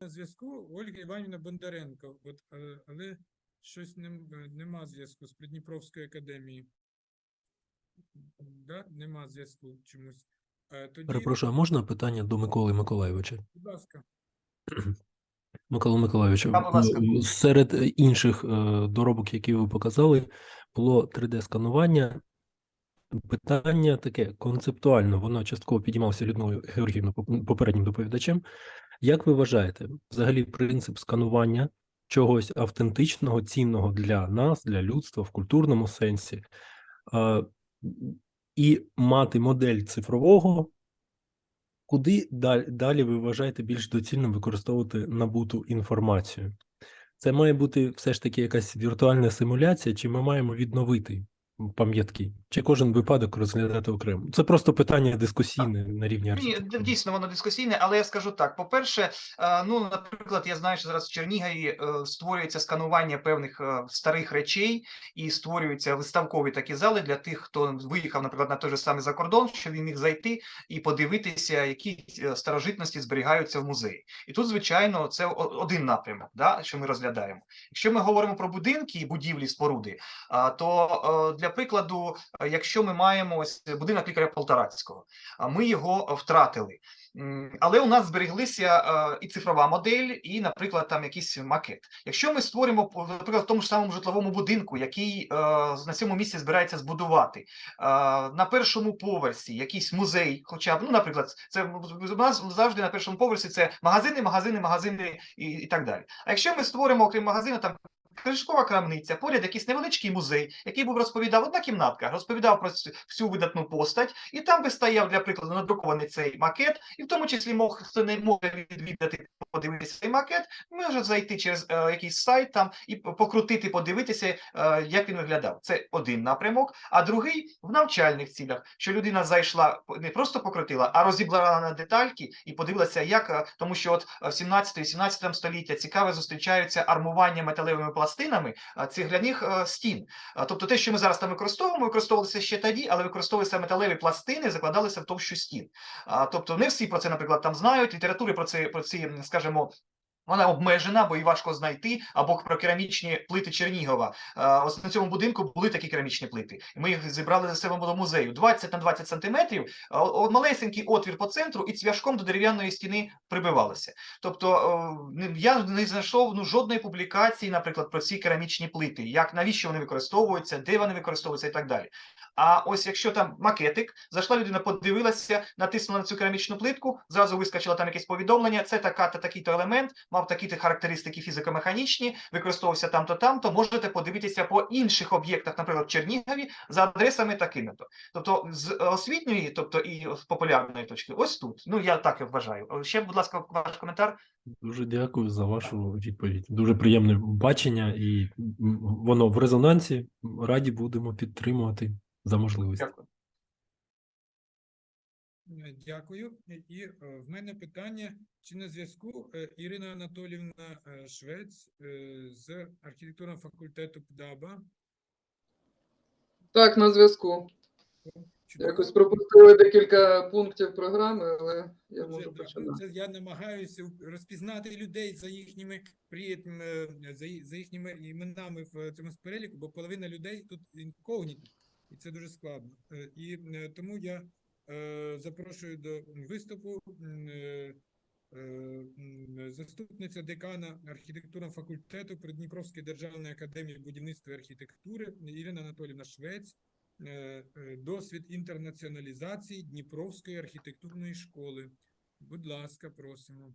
на зв'язку Ольга Іванівна Бондаренко, от, е, але щось нем- е, нема зв'язку з Придніпровської академії. Да? Нема зв'язку чомусь. Е, Тоді, Перепрошую, а можна питання до Миколи Миколайовича? будь ласка. Микола ласка. в- серед інших доробок, які ви показали, було 3D-сканування. Питання таке концептуально, воно частково підіймалося Людмилою Георгіївною, поп- попереднім доповідачем. Як ви вважаєте, взагалі принцип сканування чогось автентичного, цінного для нас, для людства в культурному сенсі, і мати модель цифрового, куди далі, ви вважаєте більш доцільним використовувати набуту інформацію? Це має бути все ж таки якась віртуальна симуляція, чи ми маємо відновити пам'ятки, чи кожен випадок розглядати окремо? Це просто питання дискусійне на рівні Ні, дійсно воно дискусійне, але я скажу так: по-перше, е, ну, наприклад, я знаю, що зараз в Чернігові е, створюється сканування певних е, старих речей і створюються виставкові такі зали для тих, хто виїхав, наприклад, на той же самий закордон, щоб він міг зайти і подивитися, які старожитності зберігаються в музеї. І тут, звичайно, це один напрямок, да, що ми розглядаємо. Якщо ми говоримо про будинки і будівлі, споруди, то е, для прикладу, е, якщо ми маємо ось будинок лікаря Полторацького, ми його втратили. Але у нас збереглися е, і цифрова модель, і, наприклад, там якийсь макет. Якщо ми створимо, наприклад, в тому ж самому житловому будинку, який е, на цьому місці збирається збудувати, на першому поверсі якийсь музей, хоча б, ну, наприклад, це у нас завжди на першому поверсі це магазини, магазини, магазини і, і так далі. А якщо ми створимо, окрім магазину, там книжкова крамниця, поряд якийсь невеличкий музей, який був розповідав одна кімнатка, розповідав про всю видатну постать, і там би стояв для прикладу надрукований цей макет, і в тому числі мог хто не може відвідати, подивитися цей макет, може зайти через е, якийсь сайт там і покрутити, подивитися, е, як він виглядав. Це один напрямок. А другий в навчальних цілях, що людина зайшла не просто покрутила, а розібрала на детальки і подивилася, як е, тому, що от е, в 17-18 століття цікаве зустрічаються армування металевими пластинами е, цегляних е, стін. Тобто те, що ми зараз там використовуємо, використовувалося ще тоді, але використовувалися металеві пластини, закладалися в товщу стін. Тобто не всі про це, наприклад, там знають. Літератури про це про ці, м, скажімо. Вона обмежена, бо її важко знайти, або про керамічні плити Чернігова. Е, Ось на цьому будинку були такі керамічні плити. Ми їх зібрали за себе до музею. 20 на 20 сантиметрів, е, малесенький отвір по центру і цвяшком до дерев'яної стіни прибивалося. Тобто е, я не знайшов ну, жодної публікації, наприклад, про ці керамічні плити, як навіщо вони використовуються, де вони використовуються і так далі. А ось якщо там макетик, зайшла людина, подивилася, натиснула на цю керамічну плитку, зразу вискочило там якесь повідомлення. Це така та такий-то елемент, мав такі-то характеристики фізико-механічні, використовувався там-то, там-то. Можете подивитися по інших об'єктах, наприклад, в Чернігові, за адресами такими-то. Тобто з освітньої, тобто і з популярної точки, ось тут. Ну я так і вважаю. Ще, будь ласка, ваш коментар. Дуже дякую за вашу відповідь. Дуже приємне бачення, і воно в резонансі. Раді будемо підтримувати за можливості. Дякую. Е, Дякую. І е, в мене питання: чи на зв'язку е, Ірина Анатолівна Швець з архітектурного факультету ПДАБА? Так, на зв'язку. Якось пропустили декілька пунктів програми, але я можу да, починати. це я намагаюся розпізнати людей за їхніми при, за, їхніми іменами в цьому переліку, бо половина людей тут інкогніті, і це дуже складно. І тому я запрошую до виступу е, е, заступниця декана архітектурного факультету Придніпровської державної академії будівництва і архітектури Ірина Анатолівна Швець. е, е, Досвід інтернаціоналізації Дніпровської архітектурної школи. Будь ласка, просимо.